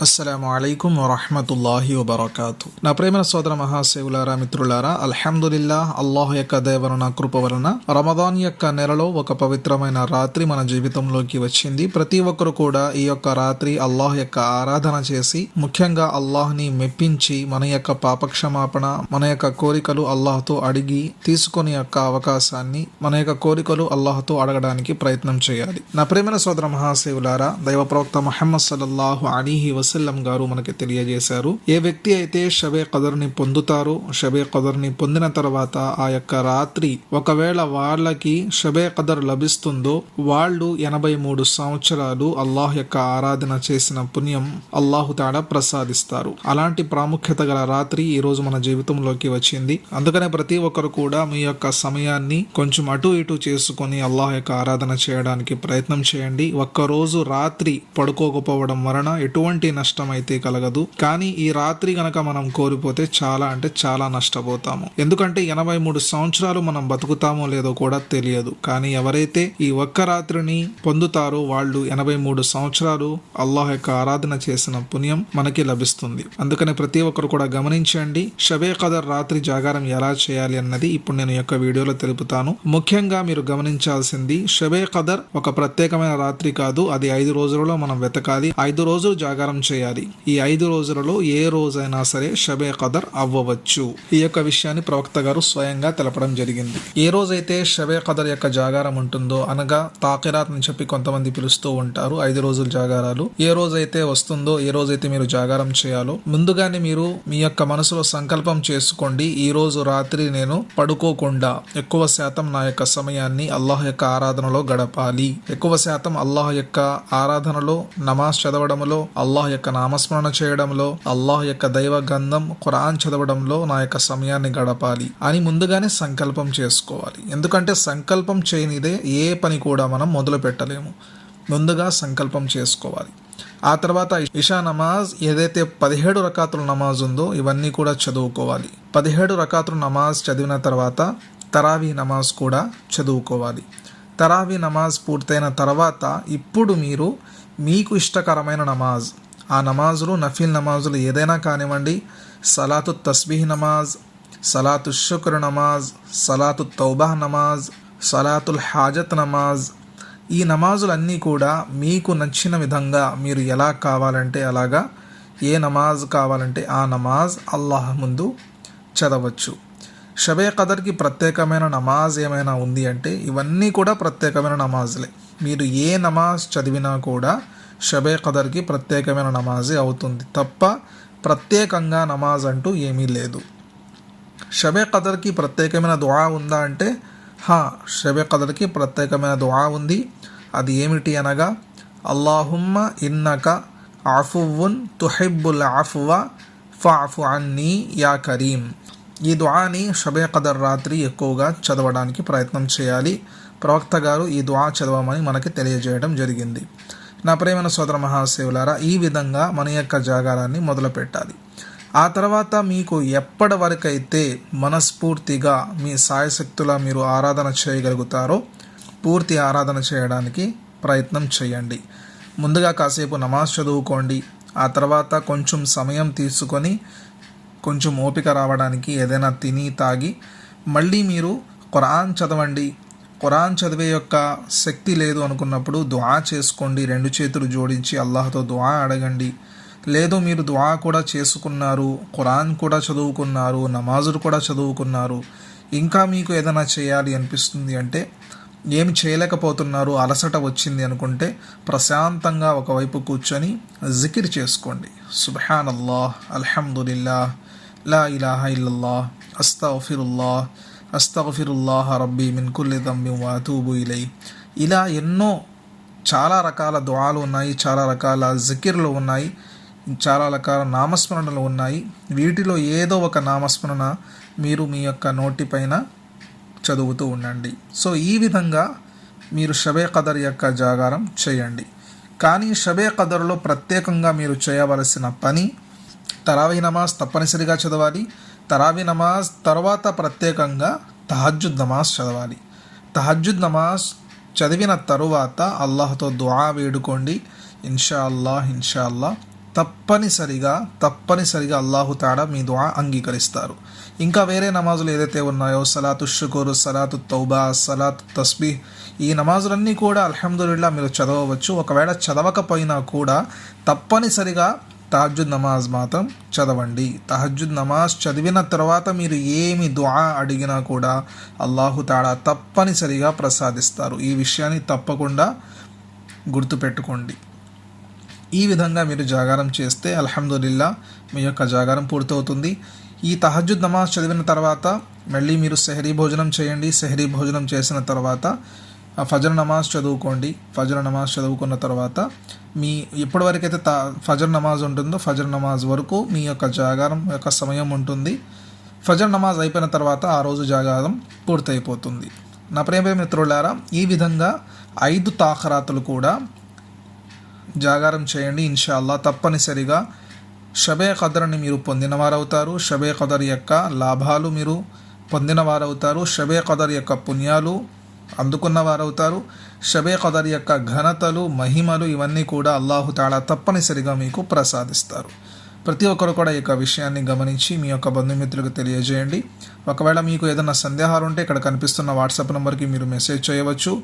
అస్సలం అయికం వరహమతుల్లాహి వబర్కాతు. నా ప్రేమ సోదర మహాసేవులారా మిత్రులారా అల్హమ్దుల్లా అల్లాహ్ యొక్క దేవరణ కృప వలన రమదాన్ యొక్క నెలలో ఒక పవిత్రమైన రాత్రి మన జీవితంలోకి వచ్చింది. ప్రతి ఒక్కరు కూడా ఈ యొక్క రాత్రి అల్లాహ్ యొక్క ఆరాధన చేసి ముఖ్యంగా అల్లాహ్ని మెప్పించి మన యొక్క పాపక్షమాపణ మన యొక్క కోరికలు అల్లాహ్తో అడిగి తీసుకొని యొక్క అవకాశాన్ని మన యొక్క కోరికలు అల్లాహ్తో అడగడానికి ప్రయత్నం చేయాలి. నా ప్రేమ సోదర మహాసేవులారా దైవ ప్రవక్త మహమ్మద్ సల్లల్లాహు అలీహి వసల్లం గారు మనకి తెలియజేశారు. ఏ వ్యక్తి అయితే షబే కదర్ని పొందుతారో షబే కదర్ని పొందిన తర్వాత ఆ యొక్క రాత్రి ఒకవేళ వాళ్ళకి షబే కదర్ లభిస్తుందో వాళ్ళు ఎనభై మూడు సంవత్సరాలు అల్లాహ్ యొక్క ఆరాధన చేసిన పుణ్యం అల్లాహు తాడా ప్రసాదిస్తారు. అలాంటి ప్రాముఖ్యత గల రాత్రి ఈ రోజు మన జీవితంలోకి వచ్చింది. అందుకనే ప్రతి ఒక్కరు కూడా మీ యొక్క సమయాన్ని కొంచెం అటు ఇటు చేసుకొని అల్లాహ్ యొక్క ఆరాధన చేయడానికి ప్రయత్నం చేయండి. ఒక్కరోజు రాత్రి పడుకోకపోవడం వలన ఎటువంటి నష్టం అయితే కలగదు. కానీ ఈ రాత్రి గనక మనం కోల్పోతే చాలా అంటే చాలా నష్టపోతాము. ఎందుకంటే ఎనభై మూడు సంవత్సరాలు మనం బతుకుతామో లేదో కూడా తెలియదు. కానీ ఎవరైతే ఈ ఒక్క రాత్రిని పొందుతారో వాళ్ళు ఎనభై మూడు సంవత్సరాలు అల్లాహ్ యొక్క ఆరాధన చేసిన పుణ్యం మనకి లభిస్తుంది. అందుకని ప్రతి ఒక్కరు కూడా గమనించండి షబే కదర్ రాత్రి జాగారం ఎలా చేయాలి అన్నది ఇప్పుడు నేను యొక్క వీడియోలో తెలుపుతాను. ముఖ్యంగా మీరు గమనించాల్సింది షబే కదర్ ఒక ప్రత్యేకమైన రాత్రి కాదు అది ఐదు రోజులలో మనం వెతకాలి. ఐదు రోజులు జాగారం చేయాలి. ఈ ఐదు రోజులలో ఏ రోజైనా సరే షబే కదర్ అవ్వవచ్చు. ఈ యొక్క విషయాన్ని ప్రవక్త గారు స్వయంగా తెలపడం జరిగింది. ఏ రోజైతే షబే కదర్ యొక్క జాగారం ఉంటుందో అనగా తాకిరాత్ అని చెప్పి కొంతమంది పిలుస్తూ ఉంటారు ఐదు రోజుల జాగారాలు. ఏ రోజైతే వస్తుందో ఏ రోజైతే మీరు జాగారం చేయాలో ముందుగానే మీరు మీ యొక్క మనసులో సంకల్పం చేసుకోండి. ఈ రోజు రాత్రి నేను పడుకోకుండా ఎక్కువ శాతం నా యొక్క సమయాన్ని అల్లాహ్ యొక్క ఆరాధనలో గడపాలి. ఎక్కువ శాతం అల్లాహ్ యొక్క ఆరాధనలో నమాజ్ చదవడంలో అల్లాహ్ యొక్క నామస్మరణ చేయడంలో అల్లాహ్ యొక్క దైవ గంధం ఖురాన్ చదవడంలో నా యొక్క సమయాన్ని గడపాలి అని ముందుగానే సంకల్పం చేసుకోవాలి. ఎందుకంటే సంకల్పం చేయనిదే ఏ పని కూడా మనం మొదలు పెట్టలేము. ముందుగా సంకల్పం చేసుకోవాలి. ఆ తర్వాత ఇషా నమాజ్ ఏదైతే పదిహేడు రకాతుల నమాజ్ ఉందో ఇవన్నీ కూడా చదువుకోవాలి. పదిహేడు రకాతుల నమాజ్ చదివిన తర్వాత తరావీ నమాజ్ కూడా చదువుకోవాలి. తరావీ నమాజ్ పూర్తయిన తర్వాత ఇప్పుడు మీరు మీకు ఇష్టకరమైన నమాజ్ ఆ నమాజులు నఫీల్ నమాజులు ఏదైనా కానివ్వండి సలాతు తస్బీహ్ నమాజ్ సలాతు శుక్ర నమాజ్ సలాతు తౌబాహ్ నమాజ్ సలాతుల్ హాజత్ నమాజ్. ఈ నమాజులన్నీ కూడా మీకు నచ్చిన విధంగా మీరు ఎలా కావాలంటే అలాగా ఏ నమాజ్ కావాలంటే ఆ నమాజ్ అల్లాహ్ ముందు చదవచ్చు. షబే కదర్కి ప్రత్యేకమైన నమాజ్ ఏమైనా ఉంది అంటే ఇవన్నీ కూడా ప్రత్యేకమైన నమాజ్లే. మీరు ఏ నమాజ్ చదివినా కూడా షబే కదర్కి ప్రత్యేకమైన నమాజే అవుతుంది. తప్ప ప్రత్యేకంగా నమాజ్ అంటూ ఏమీ లేదు. షబే కదర్కి ప్రత్యేకమైన దువా ఉందా అంటే హా షబే కదర్కి ప్రత్యేకమైన దువా ఉంది. అది ఏమిటి అనగా అల్లాహుమ్మ ఇన్నక ఆఫువున్ తుహిబ్బుల్ ఆఫువా ఫాఫు అన్నీ యా కరీం. ఈ దుఆని షబే కదర్ రాత్రి ఎక్కువగా చదవడానికి ప్రయత్నం చేయాలి. ప్రవక్త గారు ఈ దుఆ చదవమని మనకి తెలియజేయడం జరిగింది. నా ప్రేమైన సోదర మహాశివులారా ఈ విధంగా మన యొక్క జాగారాన్ని మొదలు పెట్టాలి ఆ తర్వాత మీకు ఎప్పటి వరకైతే మనస్ఫూర్తిగా మీ సాయశక్తుల మీరు ఆరాధన చేయగలుగుతారో పూర్తి ఆరాధన చేయడానికి ప్రయత్నం చేయండి. ముందుగా కాసేపు నమాజ్ చదువుకోండి. ఆ తర్వాత కొంచెం సమయం తీసుకొని కొంచెం ఓపిక రావడానికి ఏదైనా తిని తాగి మళ్ళీ మీరు ఖురాన్ చదవండి. ఖురాన్ చదివే యొక్క శక్తి లేదు అనుకున్నప్పుడు దుఆ చేసుకోండి. రెండు చేతులు జోడించి అల్లాహతో దుఆ అడగండి. లేదు మీరు దుఆ కూడా చేసుకున్నారు ఖురాన్ కూడా చదువుకున్నారు నమాజులు కూడా చదువుకున్నారు. ఇంకా మీకు ఏదైనా చేయాలి అనిపిస్తుంది అంటే ఏమి చేయలేకపోతున్నారు అలసట వచ్చింది అనుకుంటే ప్రశాంతంగా ఒకవైపు కూర్చొని జికిర్ చేసుకోండి. సుబ్హాన్ అల్లాహ్ అల్హమ్దుల్లా లా ఇలాహ ఇల్లల్లాహ్ అస్తాఫిరుల్లాహ్ అస్తగఫిరుల్లాహ రబ్బీ మిన్ కుల్లి దమ్మి వాతూబు ఇలై. ఇలా ఎన్నో చాలా రకాల దువాలు ఉన్నాయి చాలా రకాల జికిర్లు ఉన్నాయి చాలా రకాల నామస్మరణలు ఉన్నాయి. వీటిలో ఏదో ఒక నామస్మరణ మీరు మీ యొక్క నోటిపైన చదువుతూ ఉండండి. సో ఈ విధంగా మీరు షబే కదర్ యొక్క జాగారం చేయండి. కానీ షబే కదర్లో ప్రత్యేకంగా మీరు చేయవలసిన పని తరావీ నమాజ్ తప్పనిసరిగా చదవాలి తరావీ నమాజ్ తర్వాత ప్రత్యేకంగా తహజుద్ నమాజ్ చదవాలి. తహజుద్ నమాజ్ చదివిన తరువాత అల్లాహతో దుఆ వేడుకోండి. ఇన్షా అల్లాహ్ ఇన్షా అల్లాహ్ తప్పనిసరిగా తప్పనిసరిగా అల్లాహు తాడా మీ దుఆ అంగీకరిస్తారు. ఇంకా వేరే నమాజులు ఏదైతే ఉన్నాయో సలాతు షుకూరు సలాతు తౌబా సలాత్ తస్బీహ్ ఈ నమాజులన్నీ కూడా అల్హమ్దుల్లా మీరు చదవవచ్చు. ఒకవేళ చదవకపోయినా కూడా తప్పనిసరిగా తహజుద్ నమాజ్ మాత్రం చదవండి. తహజుద్ నమాజ్ చదివిన తర్వాత మీరు ఏమి దుఆ అడిగినా కూడా అల్లాహు తాడా తప్పనిసరిగా ప్రసాదిస్తారు. ఈ విషయాన్ని తప్పకుండా గుర్తుపెట్టుకోండి. ఈ విధంగా మీరు జాగారం చేస్తే అల్హమ్దుల్లా మీ యొక్క జాగారం పూర్తవుతుంది. ఈ తహజుద్ నమాజ్ చదివిన తర్వాత మళ్ళీ మీరు సెహరీ భోజనం చేయండి. సెహరీ భోజనం చేసిన తర్వాత ఫజర్ నమాజ్ చదువుకోండి. ఫజర్ నమాజ్ చదువుకున్న తర్వాత మీ ఎప్పటి తా ఫజర్ నమాజ్ ఉంటుందో ఫజర్ నమాజ్ వరకు మీ యొక్క జాగారం యొక్క సమయం ఉంటుంది. ఫజర్ నమాజ్ అయిపోయిన తర్వాత ఆ రోజు జాగారం పూర్తయిపోతుంది. నా ప్రేమ మిత్రులారా ఈ విధంగా ఐదు తాఖరాతులు కూడా జాగారం చేయండి ఇన్షాల్లా తప్పనిసరిగా షబే ఖదర్ని మీరు పొందినవారవుతారు. షబే ఖదర్ యొక్క లాభాలు మీరు పొందినవారవుతారు. షబే ఖదర్ యొక్క పుణ్యాలు అందుకున్నవారవుతారు. షబే కదర్ యొక్క ఘనతలు మహిమలు ఇవన్నీ కూడా అల్లాహు తాళా తప్పనిసరిగా మీకు ప్రసాదిస్తారు. ప్రతి ఒక్కరు కూడా ఈ యొక్క విషయాన్ని గమనించి మీ యొక్క బంధుమిత్రులకు తెలియజేయండి. ఒకవేళ మీకు ఏదైనా సందేహాలు ఉంటే ఇక్కడ కనిపిస్తున్న వాట్సాప్ నెంబర్కి మీరు మెసేజ్ చేయవచ్చు.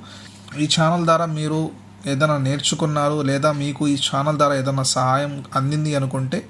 ఈ ఛానల్ ద్వారా మీరు ఏదైనా నేర్చుకున్నారు లేదా మీకు ఈ ఛానల్ ద్వారా ఏదైనా సహాయం అందింది అనుకుంటే